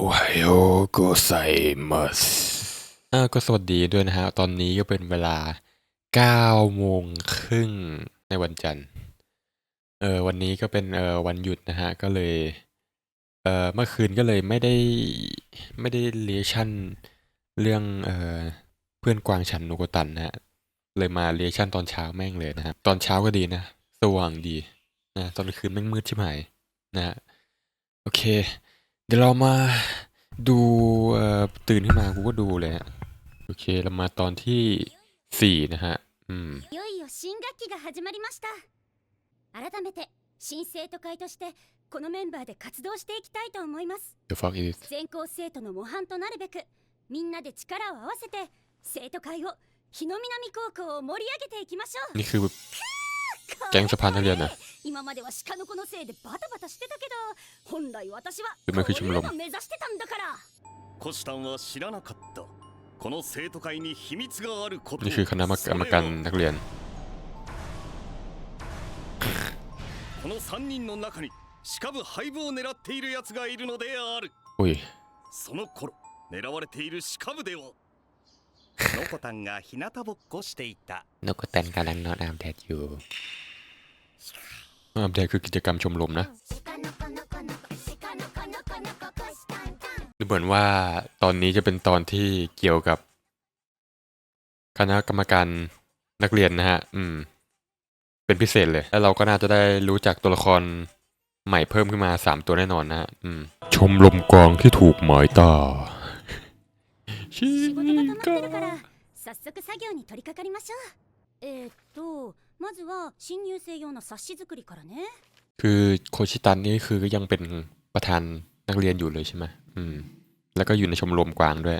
โอไฮโอโกไซมัสอ่าก็สวัสดีด้วยนะฮะ ตอนนี้ก็เป็นเวลา9โมงครึ่งในวันจันทร์ เออวันนี้ก็เป็นเออวันหยุดนะฮะ ก็เลย เออเมื่อคืนก็เลยไม่ได้ไม่ได้เรียชั่นเรื่องเออเพื่อนกวางฉันนโกตันนะฮะ เลยมาเรียชั่นตอนเช้าแม่งเลยนะครับ ตอนเช้าก็ดีนะ สว่างดีนะตอนคืนแม่งมืดชิบหายนะโอเค เดี๋ยวเรามาดูเอ่อตื่นขึ้นมากูก็ดูเลยฮะ โอเค เรามาตอนที่สี่นะฮะ อืม いよいよ新学期が始まりました改めて新生徒会としてこのメンバーで活動していきたいと思います The fuck is this? 全校生徒の模範となるべくみんなで力を合わせて生徒会を日野南高校を盛り上げていきましょう นี่คือ แก๊งสะพานนักเรียนนะ 今までは鹿の子のせいでバタバタしてたけど本来私はうまくこういうしむろの目指してたんだからコシタンは知らなかったこの生徒会に秘密があることを นี่คือคณะกรรมการนักเรียน この3人の中に鹿部廃部を狙っている奴がいるのである อุ้ย その頃狙われている鹿部では ノコタンが日向ぼっこしていた นกตันกำลังนอนอาบแดดอยู่อาบแดดคือกิจกรรมชมรมนะ ดูเหมือนว่าตอนนี้จะเป็นตอนที่เกี่ยวกับ คณะกรรมการนักเรียนนะฮะ อืม เป็นพิเศษเลย แล้วเราก็น่าจะได้รู้จักตัวละครใหม่เพิ่มขึ้นมาสามตัวแน่นอนนะฮะ อืม ชมรมกองที่ถูกหมายตา ชิ 仕事が溜まってกา るから早速作業に取り掛かりましょうえー、っとまずは新入生用の冊子作りからね คือโคชิตันนี่คือก็ยังเป็นประธานนักเรียนอยู่เลยใช่ไหมอืม แล้วก็อยู่ในชมรมกวางด้วย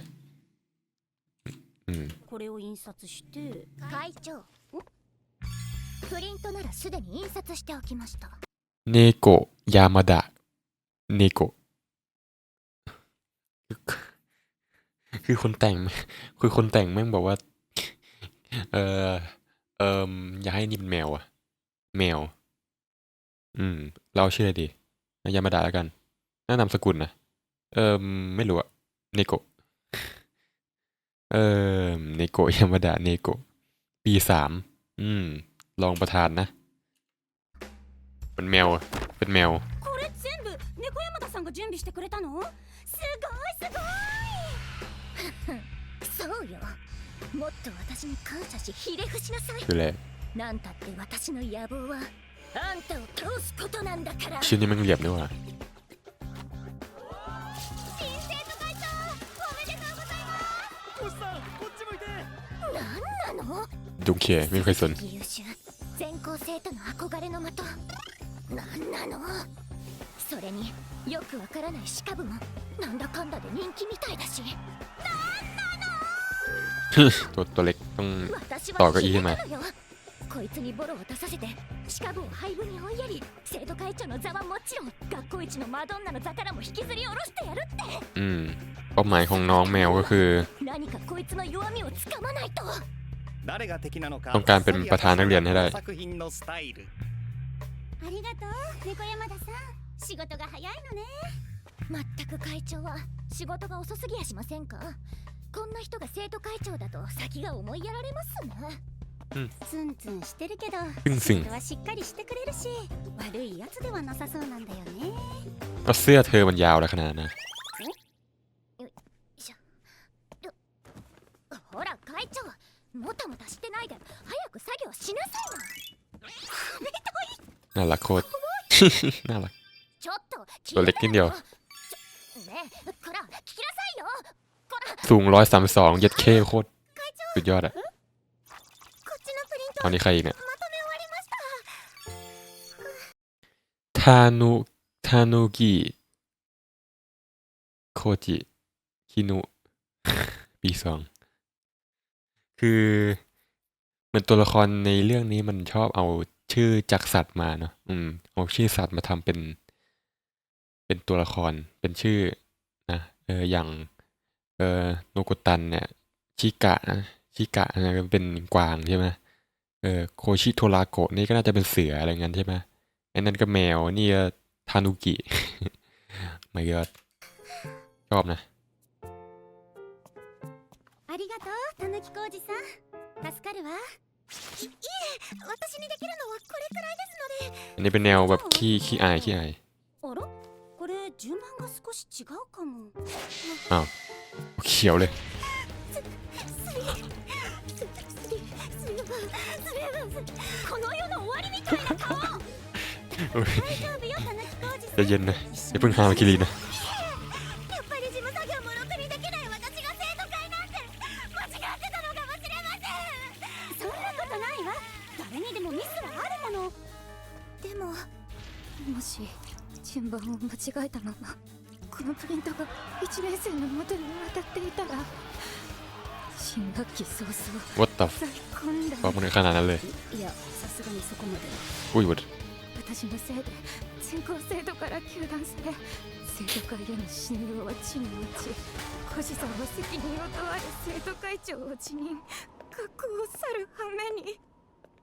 อืม これを印刷して会長プリントならすでに印刷しておきました เนโกะยามาดะ เนโกะ คือคนแต่ง คือคนแต่งแม่งบอกว่า เออเอออยากให้นี่เป็นแมวอะแมว อืม เราเชื่อดียามาดะแล้วกันน่านามสกุลนะ เออไม่รู้อะเนโกะ เออเนโกะยามาดะ เนโกะ ปีสาม อืม รองประธานนะ เป็นแมวอะเป็นแมว これ全部猫山田さんが準備してくれたのすごいすご そうよもっと私に感謝しひれ伏しなさい คืออะไร なんたって私の野望はあんたを倒すことなんだから ชื่อนี้แมันเหลี่ยมนี่หว่า い新生徒会長おめでとうございますコシタンこっち向いてなんなの ดุงเขียไม่มีใครสน 優秀全校生徒の憧れの的なんなのそれによくわからないシカブもなんだかんだで人気みたいだし ตัวตัวเล็กต้อง 私ต่อ は เก้าอี้ 決 ขึ้น め มา たのよこいつにボロを出させてシカブを廃部に追いやり生徒会長の座はもちろん学校一のマドンナの座からも引きずり下ろしてやるって อืมเป้าหมายของน้องแมวก็คือ 何かこいつの弱みをつかまないと誰が敵なのかต้องการเป็นประธานนักเรียนให้ได้ 作品のスタイルありがとう猫山田さん仕事が早いのね全く会長は仕事が遅すぎやしませんか こんな人が生徒会長だと先が思いやられますねツンツンしてるけどツンツン仕事はしっかりしてくれるし悪いやつではなさそうなんだよね ก็เสื้อเธอมันยาวแล้วขนาดนั้นนะ ほら会長もたもたしてないで早く作業しなさいな น่ารักโคตร น่ารัก ちょっと聞いてตั สูงร้อยสามสองยัดเคโคตรสุดยอดอะตอนนี้ใครอีกเนี่ยทานุทานุกิโคจิคินุปีสองคือเหมือนตัวละครในเรื่องนี้มันชอบเอาชื่อจากสัตว์มาเนาะอืมเอาชื่อสัตว์มาทำเป็น เป็นตัวละครเป็นชื่อนะเอออย่าง เออโนกุตันเนี่ย ชิกะนะชิกะนะก็เป็นกวางใช่ไหมเออโคชิโทราโกะนี่ก็น่าจะเป็นเสืออะไรเงี้ยใช่ไหมไอ้นั่นก็แมวนี่ก็ทานุกิ my god ชอบนะ ありがとうたぬき工事さん助かるわ私にできるのはこれくらいですので อันนี้เป็นแนวแบบขี้ขี้อายขี้อาย あらこ れ順番が少し違うかも เขียวเลย この世の終わりみたいな顔 โอ้ย 大丈夫よたぬき工事 ใจ さん เย็นนะอย่าเพิ่งฮามาคิรีนะ What the f 再混 บอก 乱 มันขนาดนั้นเลย いやさすがにそこまで อุ้ย what 私のせいで全校生徒から糾弾され生徒会への信用は地に落ち小路さんは責任を問われ生徒会長を辞任学校を去る羽目に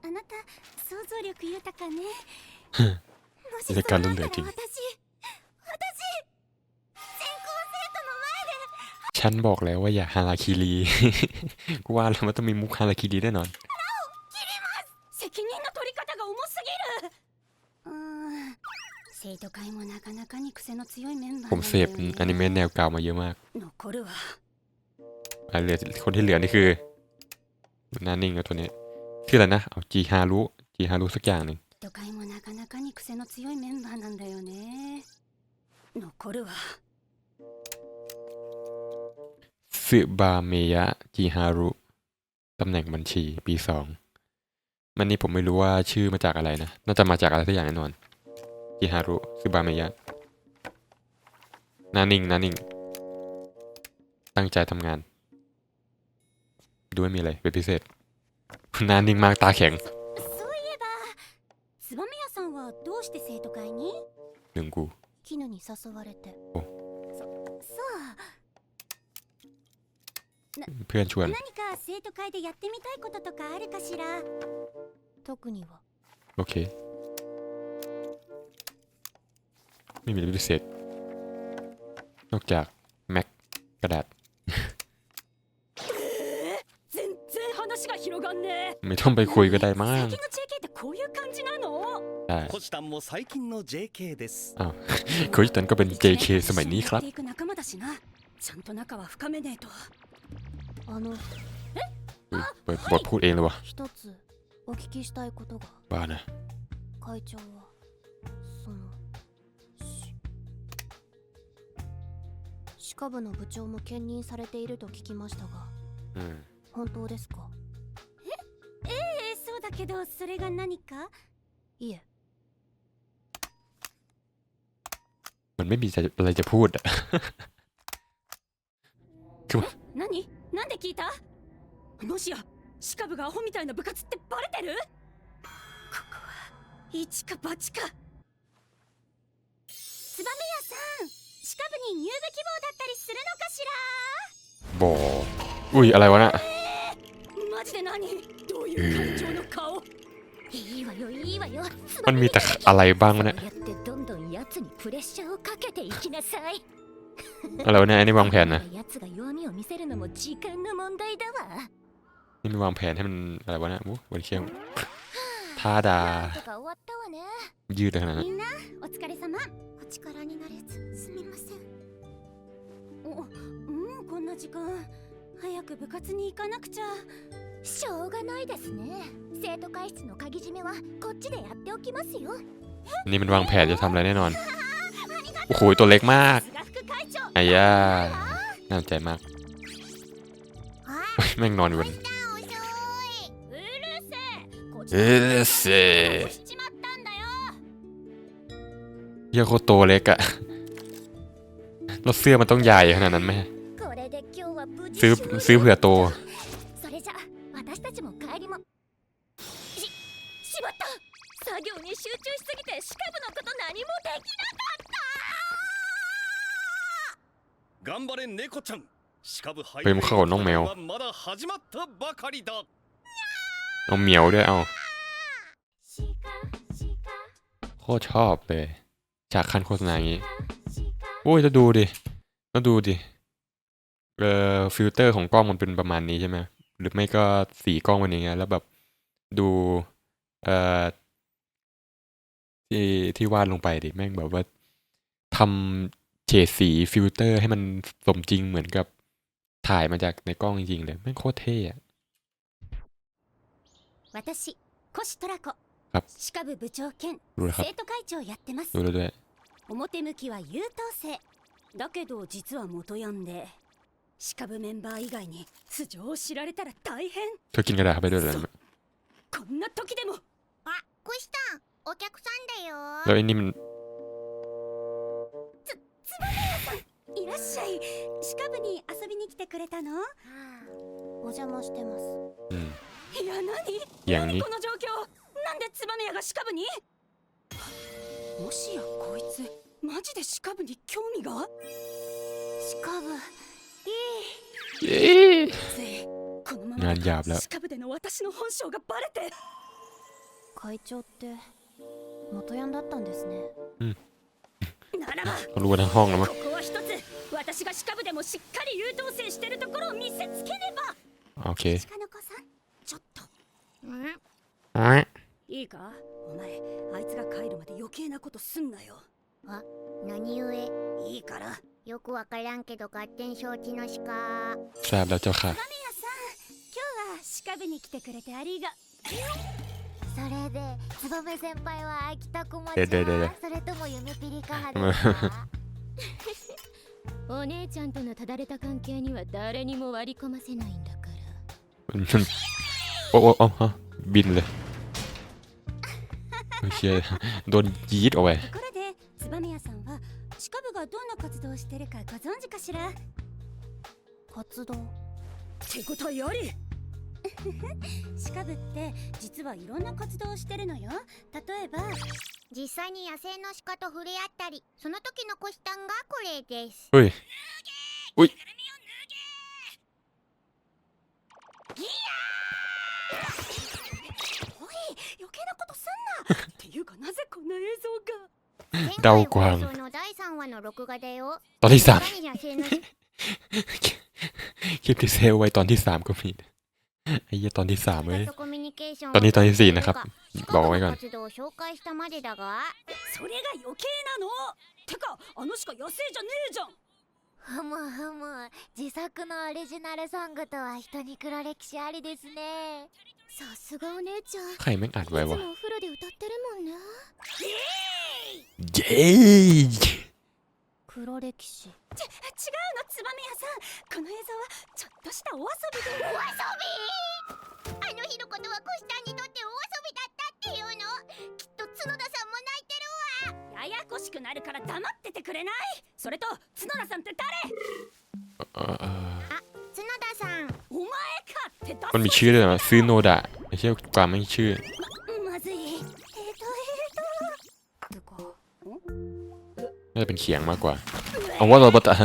あなた想像力豊かねもし入れ替わるんだよそうなったら私私 ฉันบอกแล้วว่าอย่าฮาราคิรีกูว่าแล้วมันต้องมีมุกฮาราคิรีแน่นอนผมเสพอนิเมะแนวเก่ามาเยอะมากเหลือคนที่เหลือนี่คือนานิ่งแล้ตัวนี้ชื่ออะไรนะ เอาจีฮารุจีฮารุสักอย่างหนึ่ง都会もなかなかに癖の強いメンバーなんだよね残るわ ซึบาเมยะจีฮารุ ตำแหน่งบัญชีปีสองมันนี่ผมไม่รู้ว่าชื่อมาจากอะไรนะ น่าจะมาจากอะไรสักอย่างแน่นอนจีฮารุซึบาเมยะ นานิงนานิง ตั้งใจทำงาน ด้วยมีอะไรเป็นพิเศษ นานิงมากตาแข็งหนึ่งกูโอ้ เพื่อนชวน 何か生徒会でやってみたいこととかあるかしら特には โอเค ไม่มีอะไรพิเศษ นอกจากแม็กกระดาษ 全然話が広がんね ไม่ต้องไปคุยก็ได้มั้ง 最近の JK ってこういう感じなの ได้ コシタンも最近の JK です อ้าวคุยตันก็เป็น JK สมัยนี้ครับ 一緒にやっていく仲間だしなちゃんと仲は深めねえとあの อุ๊ยเปิดบทพูดเองเลยวะ 一つお聞きしたいことが บ้านะ 会長はそのし歯科部の部長も兼任されていると聞きましたが อืม 本当ですかえええそうだけどそれが何かいえ มันไม่มีจะอะไรจะพูดอะ คือว่า 何 なんで聞いたもしや歯科部がアホみたいな部活ってバレてるここは一か八か燕屋さん歯科部に入部希望だったりするのかし บออุ้ยอะไรวะน่ะ らマジで何どういう会長の顔いいわよいいわよ มันมีแต่อะไรบ้างวะ そう เนี่ย やってどんどん奴にプレッシャーをかけていきなさい อะไรวะเนี่ยอันนี้วางแผนนะ 奴が弱みを見せるのも時間の問題だわ นี่ไม่วางแผนให้มันอะไรวะเนะอู้วันเชียงท่าดา なんとか終わったわね ยืดเลยขนาดนั้น みんなお疲れ様お力になれずすみませんおもうこんな時間早く部活に行かなくちゃしょうがないですね生徒会室の鍵締めはこっちでやっておきますよ นี่มันวางแผนจะทำอะไรแน่นอน โอ้โหตัวเล็กมาก さすが副会長 ไอ้ย่าน่าสนใจมาก แม่งนอนอยู่บน うるせえこっち เออเซ 押しちまったんだよ เฮียโคตรตัวเล็กอะแล้วเสื้อมันต้องใหญ่ขนาดนั้นไหม これで今日は無事 ซื้อ 終了 ซื้อเผื่อโต それじゃ私たちも帰りもししまった作業に集中しすぎてシカ部のこと何もできなかっ 頑張れ猫ちゃんシカブハイペムカゴのメオはまだ始まったばかりだ เอาเหมียวด้วยเอา シカシ โคตรชอบเลยฉากคันโฆษณาอย่างนี้ カシカ โอ้ยจะดูดิ แล้วดูดิ เอ่อฟิลเตอร์ของกล้องมันเป็นประมาณนี้ใช่ไหมหรือไม่ก็สีกล้องมันอย่างเงี้ยแล้วแบบดู เอ่อ ที่ที่วาดลงไปดิ แม่งแบบว่าทำ เฉดสีฟิลเตอร์ให้มันสมจริงเหมือนกับถ่ายมาจากในกล้องจริงๆเลยแม่งโคตรเท่อะ 私コシトラコครับ 歯科部部長兼 รู้แล้วครับ 生徒会長やってます รู้แล้วด้วย 表向きは優等生だけど実は元ヤンで歯科部メンバー以外に素性を知られたら大変 เธอกินกระดาษเข้าไปด้วยเหรอ こんな時でもあ、コシタン、お客さんだよ。 つばいらっしゃい。鹿部に遊びに来てくれたの？お邪魔してます。うん。いや何？何？この状況？なんでつばめやが鹿部に？もしやこいつマジで鹿部に興味が？鹿部いいええ。ー、このままシカ部での私の本性がバレて。会長って元ヤンだったんですね。うん。ならばここは一つ私がシカブでもしっかり優等生してるところを見せつければ。OK 鹿の子さんちょっと。ん。いいか？お前あいつが帰るまで余計なことすんなよ。あ？何故？いいから。よくわからんけど勝手に承知のさあか神谷さん今日はシカブに来てくれてありがそれで、つばめ先輩は秋田小町ででででそれとも夢ピリカ派ですかお姉ちゃんとのただれた関係には誰にも割り込ませないんだから มันโอ้โอ้โอ้ฮะบินเลยโอเคโดนยีดเอาไว้ ところで燕屋さんは歯科部がどんな活動をしてるかご存知かしら活動ってことより 歯科部って実はいろんな活動をしてるのよ例えば実際に野生の鹿と触れ合ったり、その時のコシタンがこれです。 เฮ้ย อุ้ย おい余計なことすんなっていうかなぜこんな映像が前ダオ回コハン放送の第3話の録画だよ。 ตอนที่สาม いかに野生の鹿 คลิปที่เซลไว้ตอนที่สามก็มีนะ ไอ้เหี้ยตอนที่สามเว้ย とコミュニケーションを ตอนนี้ตอนที่สี่นะครับ 鹿 บอกไว้ก่อน 活動を紹介したまでだが、それが余計なのてかあのしか野生じゃねえじゃんふむふむ、自作のオリジナルソングとは人に黒歴史ありですね。さすがお姉ちゃんい ใครแม่งอัดไว้ つも วะ お風呂で歌ってるもんねเย้ 黒歴史。違うの燕屋さんこの映像はちょっとしたお遊びでお遊びあの日のことはコシタンにとってお遊びだったっていうのきっと角田さんも泣いてるわややこしくなるから黙っててくれないそれと角田さんって誰 เอ่อเอ่อ 角田さんお前かって出 มันมีชื่อด้วยนะซื้อโนดะไม่ใช่ความไม่ชื่อ น่าจะเป็นเขียงมากกว่า เอาว่าเราบตะ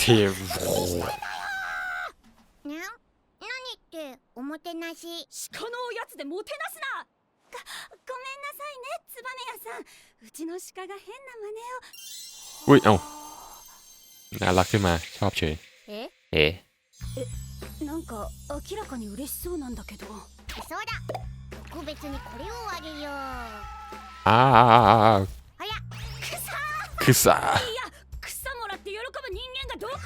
เทโอ้โห にゃん何っておもてなし鹿のおやつでもてなすなごごめんなさいね燕屋さんうちの鹿が変な真似を อุ้ย เอ้า น่ารักขึ้นมา ชอบเฉย え เอ๊ะ なんか明らかに嬉しそうなんだけどそうだ 特別にこれをあげよう。あああやくさくさいやくさもらって喜ぶ人間がどこに。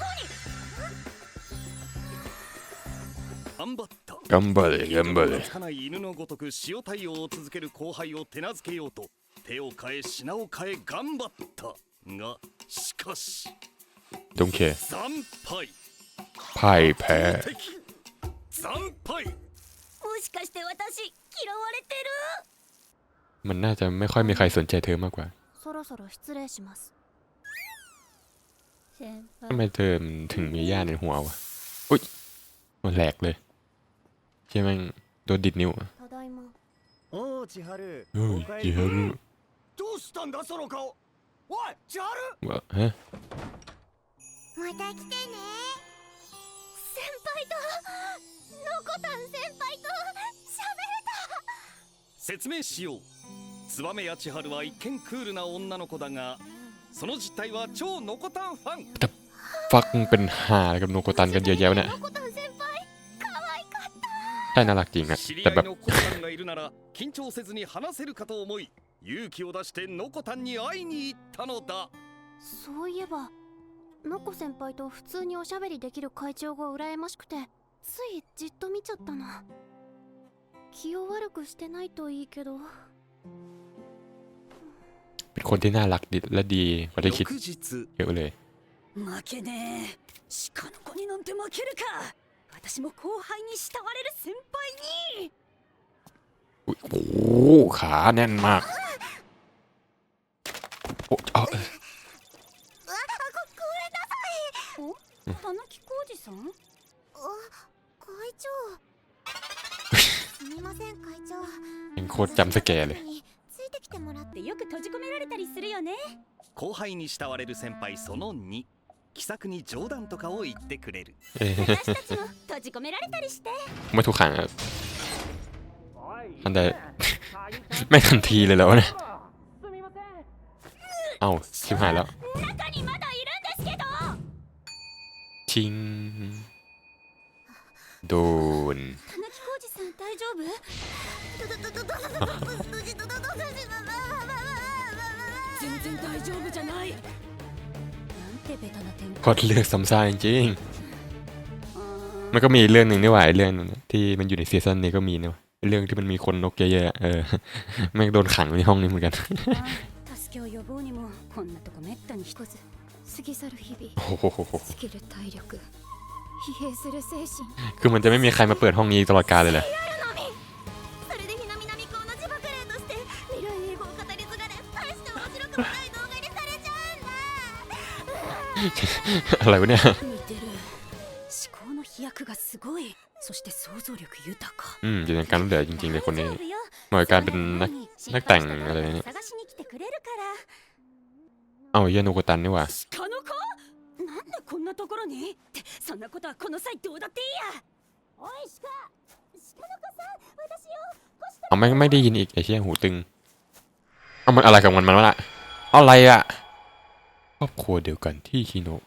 頑張った。頑張れ頑張れ。かな犬のごとく塩対応を続ける後輩を手なずけようと手を変え品を変え頑張った。がしかし Don't care 惨敗。敗敗惨敗。もしかして私嫌われて มันน่าจะไม่ค่อยมีใครสนใจเธอมากกว่า るそろそろ失礼します先 ทำไมเธอมันถึงมีย่าในหัววะ อุ้ยมันแหลกเลย ใช่ไหมงโดนดิดนิ้วอะ ただいまおう千春 เฮ้ย おかえ เจ り ฮารุ どうしたんだその顔おい千春 ว่าฮะ また来てね先輩とのこたん先輩と喋 説明しよう燕谷千春は一見クールな女の子だが その実態は超ノコタンファン ฟักมึงเป็นหาอะไรกับโนโกตันกันเยอะแยะวะเนี่ย ノコタン先輩可愛かった ใช่น่ารักจริงอะ 知り แต่ 合 แบบ いのコタンがいるなら緊張せずに話せるかと思い勇気を出してノコタンに会いに行ったのだそういえばノコ先輩と普通におしゃべりできる会長が羨ましくてついじっと見ちゃったな 気を悪くしてないといいけど เป็นคนที่น่ารักดีและดีกว่าที่คิด 翌日 เยอะเลย 負けねえ鹿の子になんて負けるか私も後輩に慕われる先輩に อุ๊ยโอ้โหขาแน่นมากโอ้เอาเออ たぬき工事さんあ会長す みません会長 เป็นโคตรจำสแกร์เลย についてきてもらってでよく閉じ込められたりするよね後輩に慕われる先輩その2気さくに冗談とかを言ってくれる เอ๊ะ 私たちも閉じ込められたりして ไม่ถูกขังอะทันใด ไม่ทันทีเลยแล้วะเนี่ยเอ้าชิบหายแล้ว 中にまだいるんですけど ชิง โดน たぬき工事さん 大丈夫全然大丈夫じゃないなんてベタな展 พอเลือกซ้ำซ่ากจริงๆมันก็มีเรื่องหนึ่งนี่หว่าไอ้เรื่องนึงนะที่มันอยู่ในซีซั่นนี้ก็มีนะไอ้เรื่องที่มันมีคนนกเยอะๆอะเออ แม่งโดนขังในห้องนี้เหมือนกัน 助けを呼ぼうにもこんなとこめったに人こず過ぎ去る日々 โอ้โห 尽きる体力疲弊する精神 คือมันจะไม่มีใครมาเปิดห้องนี้ตลอดกาลเลยเหรอ อะไรวะเนี่ยอืมอยู่ในการเหลือจริงๆเลยคนนี้หน่อยการเป็นนักนักแต่งอะไรเนี่ยเอาเยนุโกตันนี่ว่าเอาไม่ไม่ได้ยินอีกไอ้เชี่ยหูตึง เอามันอะไรกับมันมันวะล่ะอะไรอะ ครอบครัวเดียวกันที่ฮิโนะ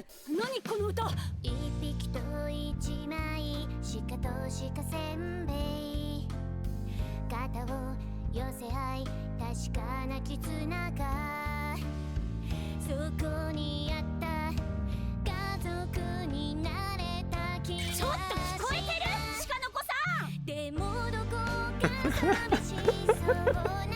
って何この歌一匹と一枚鹿と鹿せんべい肩を寄せ合い確かな絆がそこにあった家族になれた気がちょっと聞こえてる！鹿の子さんでもどこか寂しそうな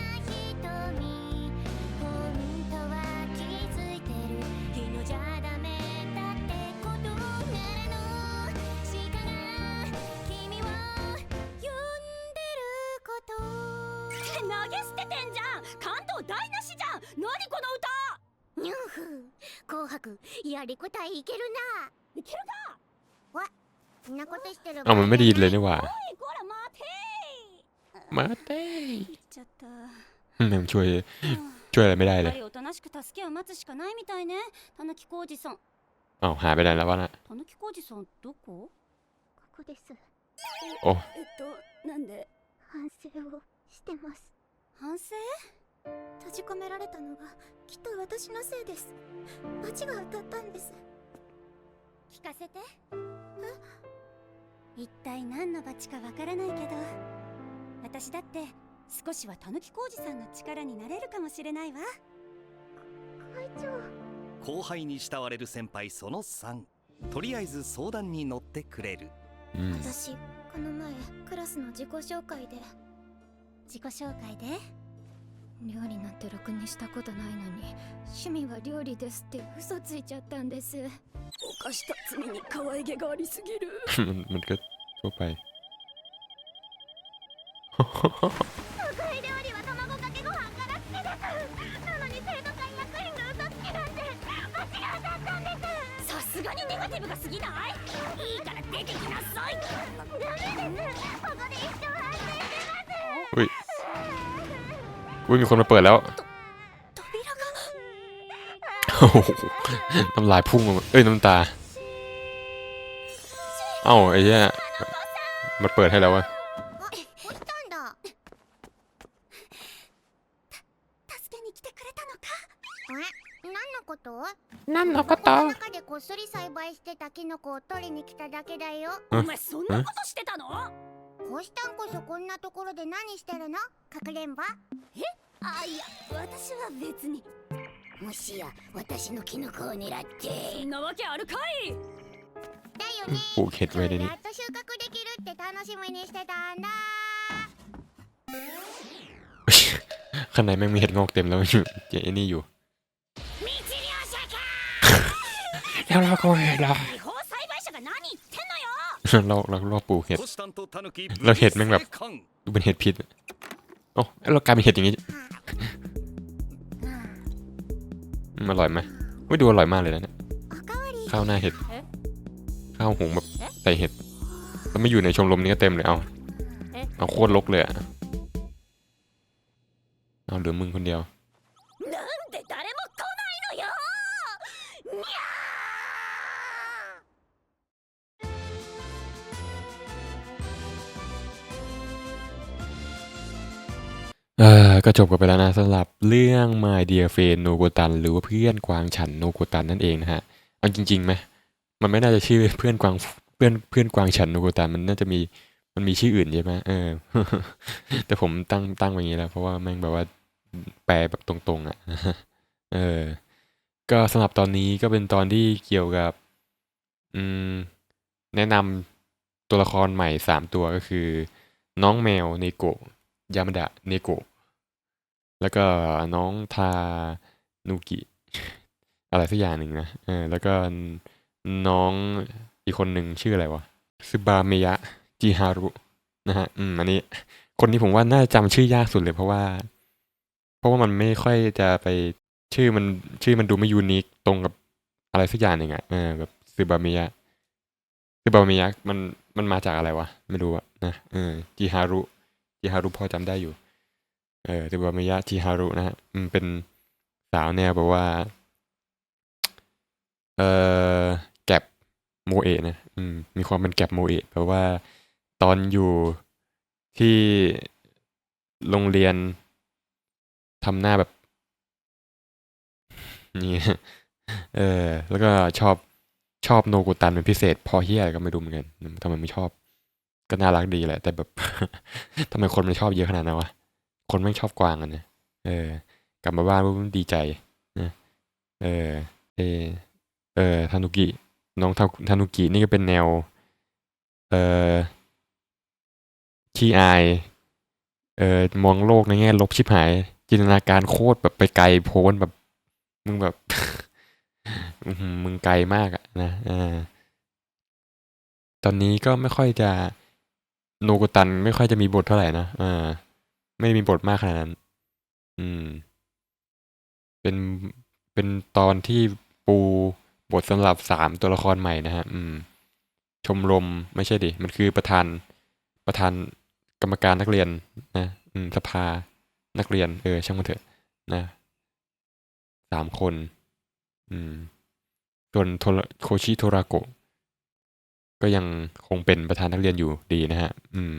やりこたいいけるないけるかわんなことしてる เอามันไม่ได้ยินเลยนี่หว่า おいこら待て มาเต้ 言っちゃった อืมมันช่วยช่วยอะไรไม่ได้ や เล っぱ ย りおとなしく助けを待つしかないみたいねたぬき工事さん อ้าวหายไปไหนแล้ววะน่ะ たぬき工事さんどこここですおえっとなんで反省をしてます反省 閉じ込められたのはきっと私のせいです。罰が当たったんです。聞かせて。一体何の罰かわからないけど私だって少しはたぬき工事さんの力になれるかもしれないわ。会長。後輩に慕われる先輩その3とりあえず相談に乗ってくれる。อืม私この前クラスの自己紹介で。自己紹介で？料理なんてろくにしたことないのに趣味は料理ですって嘘ついちゃったんです犯した罪に可愛げがありすぎる มันมันก็ทั่วไป 得意料理は卵かけご飯から好きですなのに生徒会役員が嘘つきなんて罰が当たったんですさす すがにネガティブが過ぎないいいから出てきなさいダメですここで一生 อุ้ยมีคนมาเปิดแล้ว 扉が โอ้โหน้ำลายพุ่งออกมาเอ้ยน้ำตา เอ้าไอ้เหี้ยมันเปิดให้แล้ววะ あ落ちたんだ助けに来てくれたのかえ何のこと何のここの中でこっそり栽培してたキノコを取りに来ただけだようんお前そんなことしてたの こしたんこそこんなところで何してるのかくれんぼあいや私は別にもしや私のキノコを狙ってそんなわけあるかいだよね ปลูกเห็ด 今 ไว้ใน 日 นี้ やっと収穫できるって楽しみにしてたんだ ข้างในแม่งมีเห็ดงอกเต็มแล้วอยู่เจไอ้นี่อยู่ 密漁者か แล้วเราก็เห็ดเรา 違 เราเราเราปลูกเห็ด เราเห็ดแม่งแบบดูเป็นเห็ดพิษโอ้เรากลายเป็นเห็ดอย่างนี้มันอร่อยไหมไม่ดูอร่อยมากเลยนะเนี่ยข้าวหน้าเห็ด ข้าวหุงแบบใส่เห็ดแล้วไม่อยู่ในชมรมนี้ก็เต็มเลยเอาเอาโคตรลกเลยอะเอาเหลือมึงคนเดียว เออก็จบกันไปแล้วนะสำหรับเรื่อง My Dear Friend โนโกตัน หรือว่าเพื่อนกวางฉันโนโกตันนั่นเองนะฮะเอาจริงๆไหมมันไม่น่าจะชื่อเพื่อนกวางเพื่อนเพื่อนกวางฉันโนโกตันมันน่าจะมีมันมีชื่ออื่นใช่ไหมเออ แต่ผมตั้งตั้งไว้อย่างนี้แล้ว เพราะว่าแม่งแบบว่าแปลแบบตรงๆอะเออ ก็สำหรับตอนนี้ก็เป็นตอนที่เกี่ยวกับ อืม แนะนำตัวละครใหม่สามตัวก็คือ น้องแมวเนโกะยามาดะเนโกะ แล้วก็น้องทานุกิ อะไรสักอย่างหนึ่งนะเออแล้วก็น้องอีกคนหนึ่งชื่ออะไรวะซึบาเมยะจิฮารุนะฮะอืมอันนี้ คนนี้ผมว่าน่าจะจำชื่อยากสุดเลยเพราะว่า เพราะว่ามันไม่ค่อยจะไปชื่อมันชื่อมันดูไม่ยูนิคตรงกับอะไรสักอย่างหนึ่งอะเออแบบซึบาเมยะซึบาเมยะมันมันมาจากอะไรวะ ไม่รู้อะนะเออจิฮารุจิฮารุพอจำได้อยู่ เออซึบาเมยะจิฮารุนะฮะอืมเป็นสาวแนวแบบว่า เออแก็บโมเอะนะอืมมีความเป็นแก็บโมเอะแปลว่า ตอนอยู่ที่โรงเรียนทำหน้าแบบนี่เออ แล้วก็ชอบชอบโนกุตันเป็นพิเศษ พอเฮียก็ไม่รู้เหมือนกันทำไมไม่ชอบ ก็น่ารักดีแหละ แต่แบบทำไมคนมันชอบเยอะขนาดนั้นวะ คนไม่ชอบกวางกันเนี่ยเออ กลับมาบ้านปุ๊บดีใจนะเออเออเออทานุกิน้องทานุกินี่ก็เป็นแนว เออขี้อาย เออมองโลกในแง่ลบชิบหาย จินตนาการโคตรแบบไปไกลโพ้นแบบ มึงแบบ มึงไกลมากอะนะอ่าตอนนี้ก็ไม่ค่อยจะ โนกุตันไม่ค่อยจะมีบทเท่าไหร่นะอ่า ไม่มีบทมากขนาดนั้น อืม เป็นเป็นตอนที่ปูบทสำหรับสามตัวละครใหม่นะฮะ อืม ชมรมไม่ใช่ดิ มันคือประธาน ประธานกรรมการนักเรียนนะอืมสภานักเรียน เออ ช่างมันเถอะ นะสามคน อืม ส่วนโทโคชิโทราโกะก็ยังคงเป็นประธานนักเรียนอยู่ดีนะฮะ อืม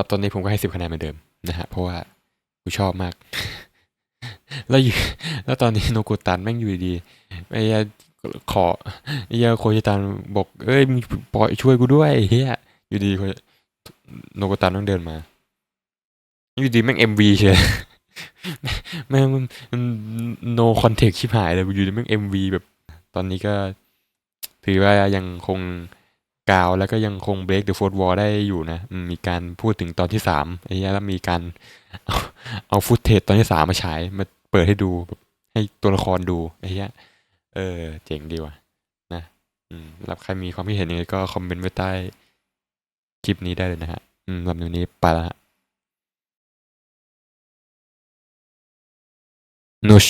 รับตอนนี้ผมก็ให้สิบคะแนนเหมือนเดิมนะฮะเพราะว่ากูชอบมาก แล้วอยู่แล้วตอนนี้โนกุตันแม่งอยู่ดีไอ้เหี้ยขอไอ้เหี้ยโคชิตันบอก เอ้ยมึงปล่อยช่วยกูด้วยเฮียอยู่ดีโคโนกุตันต้องเดินมา อยู่ดีแม่งเอ็มวีเชียแม่งโนคอนเทกชิบหายเลยอยู่ดีแม่งเอ็มวีแบบ ตอนนี้ก็ถือว่ายังคง กาว แล้วก็ยังคง break the fourth wall ได้อยู่นะ มีการพูดถึงตอนที่สามไอ้แล้วมีการเอาเอาฟุตเทจตอนที่สามมาฉายมาเปิดให้ดูให้ตัวละครดูไอ้เหี้ยเออ เจ๋งดีว่ะนะอืมแล้วใครมีความคิดเห็นยังไงก็คอมเมนต์ไว้ใต้คลิปนี้ได้เลยนะฮะ อืมลำนี้ไปละนุช